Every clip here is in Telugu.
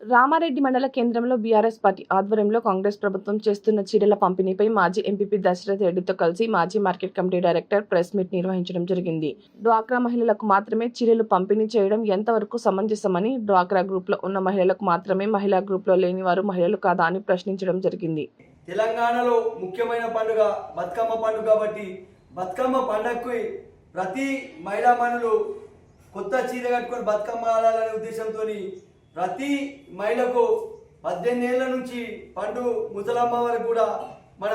రామారెడ్డి మండల కేంద్రంలో బీఆర్ఎస్ పార్టీ ఆధ్వర్యంలో కాంగ్రెస్ ప్రభుత్వం చేస్తున్న చీరల పంపిణీపై మాజీ ఎంపీపీ దశరథ్ రెడ్డితో కలిసి మాజీ market committee director press meet నిర్వహించడం జరిగింది. డ్వాక్రా మహిళలకు మాత్రమే చీరలు పంపిణీ చేయడం ఎంతవరకు సమంజసమని డ్వాక్రా గ్రూప్లో ఉన్న మహిళలకు మాత్రమే మహిళా గ్రూప్లో లేని వారు మహిళలు కాదా అని ప్రశ్నించడం జరిగింది. తెలంగాణలో ముఖ్యమైన పండుగ బతుకమ్మ పండుగ కాబట్టి బతుకమ్మ పండగకి ప్రతి మహిళా మనులు కొత్త చీర కట్టుకొని బతుకమ్మ ఆడాలనే ఉద్దేశంతో ప్రతి మహిళకు పద్దెనిమిది ఏళ్ళ నుంచి పండు ముసలమ్మ వరకు కూడా మన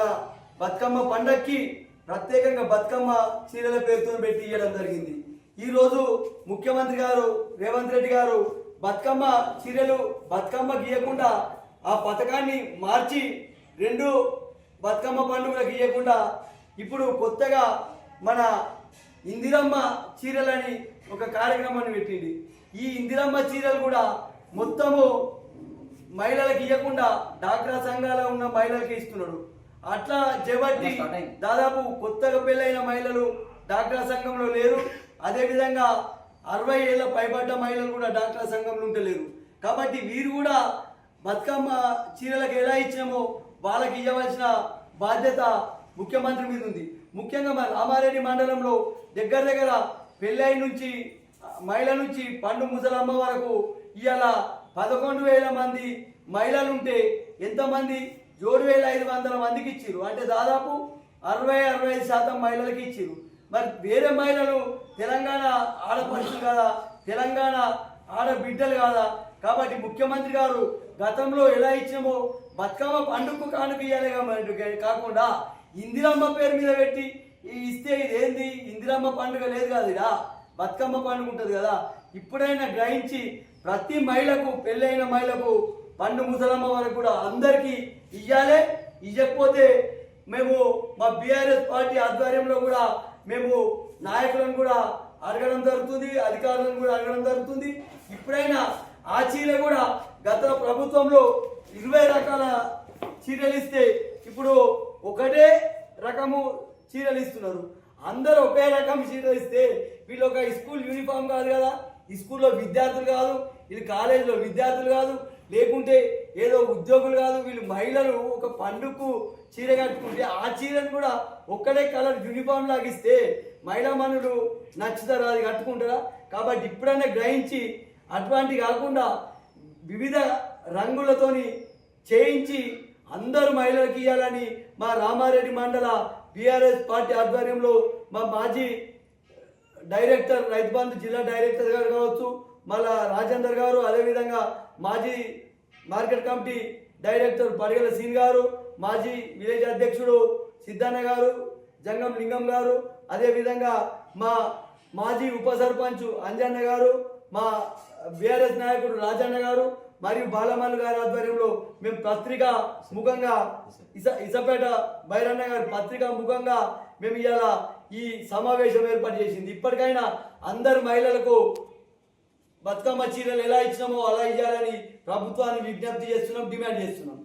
బతుకమ్మ పండక్కి ప్రత్యేకంగా బతుకమ్మ చీరల పేరుతో పెట్టి ఇవ్వడం జరిగింది. ఈరోజు ముఖ్యమంత్రి గారు రేవంత్ రెడ్డి గారు బతుకమ్మ చీరలు బతుకమ్మ గీయకుండా ఆ పథకాన్ని మార్చి రెండు బతుకమ్మ పండుగలకు ఇవ్వకుండా ఇప్పుడు కొత్తగా మన ఇందిరమ్మ చీరలని ఒక కార్యక్రమాన్ని పెట్టింది. ఈ ఇందిరమ్మ చీరలు కూడా మొత్తము మహిళలకు ఇవ్వకుండా డాక్రా సంఘాల ఉన్న మహిళలకి ఇస్తున్నాడు. అట్లా చేపట్టి దాదాపు కొత్తగా పెళ్ళైన మహిళలు డాక్రా సంఘంలో లేరు. అదేవిధంగా అరవై ఏళ్ళ పైబడ్డ మహిళలు కూడా డాక్రా సంఘంలో ఉంటలేరు కాబట్టి వీరు కూడా బతుకమ్మ చీరలకు ఎలా ఇచ్చామో వాళ్ళకి ఇవ్వవలసిన బాధ్యత ముఖ్యమంత్రి మీద ఉంది. ముఖ్యంగా మన రామారెడ్డి మండలంలో దగ్గర దగ్గర పెళ్ళై నుంచి మహిళ నుంచి పండు ముసలమ్మ వరకు ఇవాళ పదకొండు వేల మంది మహిళలుంటే ఎంతమంది? ఏడు వేల ఐదు వందల మందికి ఇచ్చారు అంటే దాదాపు అరవై అరవై ఐదు శాతం మహిళలకి ఇచ్చారు మరి వేరే మహిళలు తెలంగాణ ఆడపడుచులు కదా? తెలంగాణ ఆడబిడ్డలు కాదా? కాబట్టి ముఖ్యమంత్రి గారు గతంలో ఎలా ఇచ్చామో బతుకమ్మ పండుగకు కానుక ఇవ్వాలి కాకుండా ఇందిరమ్మ పేరు మీద పెట్టి ఇస్తే ఇదేంది? ఏంది ఇందిరమ్మ పండుగ లేదు కదా బతుకమ్మ పండుగ ఉంటుంది కదా. ఇప్పుడైనా గ్రహించి ప్రతి మహిళకు పెళ్ళైన మహిళకు పండు ముసలమ్మ వరకు కూడా అందరికీ ఇయ్యాలే. ఇవ్వకపోతే మేము మా బీఆర్ఎస్ పార్టీ ఆధ్వర్యంలో కూడా మేము నాయకులను కూడా అడగడం జరుగుతుంది అధికారులను కూడా అడగడం జరుగుతుంది. ఇప్పుడైనా ఆ చీర కూడా గత ప్రభుత్వంలో ఇరవై రకాల చీరలు ఇస్తే ఇప్పుడు ఒకటే రకము చీరలు ఇస్తున్నారు. అందరూ ఒకే రకం చీరలు ఇస్తే వీళ్ళు ఒక స్కూల్ యూనిఫామ్ కాదు కదా. ఈ స్కూల్లో విద్యార్థులు కాదు వీళ్ళు కాలేజీలో విద్యార్థులు కాదు లేకుంటే ఏదో ఉద్యోగులు కాదు వీళ్ళు మహిళలు ఒక పండుగకు చీర కట్టుకుంటే ఆ చీరను కూడా ఒక్కడే కలర్ యూనిఫామ్ లాగిస్తే మహిళా మనులు నచ్చుతారు? అది కట్టుకుంటారా? కాబట్టి ఇప్పుడైనా గ్రహించి అటువంటి కాకుండా వివిధ రంగులతోని చేయించి అందరూ మహిళలకు ఇవ్వాలని మా రామారెడ్డి మండల బీఆర్ఎస్ పార్టీ ఆధ్వర్యంలో మా మాజీ డైరెక్టర్ రైతు బంధు జిల్లా డైరెక్టర్ గారు కావచ్చు మళ్ళా రాజేందర్ గారు అదేవిధంగా మాజీ మార్కెట్ కమిటీ డైరెక్టర్ పరిగల సీన్ గారు మాజీ విలేజ్ అధ్యక్షుడు సిద్ధన్న గారు జంగం లింగం గారు అదేవిధంగా మా మాజీ ఉప సర్పంచ్ అంజన్న గారు మా బీఆర్ఎస్ నాయకుడు రాజన్న గారు మరియు బాలమల్లు గారి ఆధ్వర్యంలో మేము పత్రిక ముఖంగా ఇస ఇసపేట బైరన్న గారి పత్రిక ముఖంగా మేము ఇవాళ ఈ సమావేశం ఏర్పాటు చేసింది. ఇప్పటికైనా అందరు మహిళలకు బతుకమ్మ చీరలు ఎలా ఇచ్చినామో అలా ఇవ్వాలని ప్రభుత్వాన్ని విజ్ఞప్తి చేస్తున్నాం డిమాండ్ చేస్తున్నాం.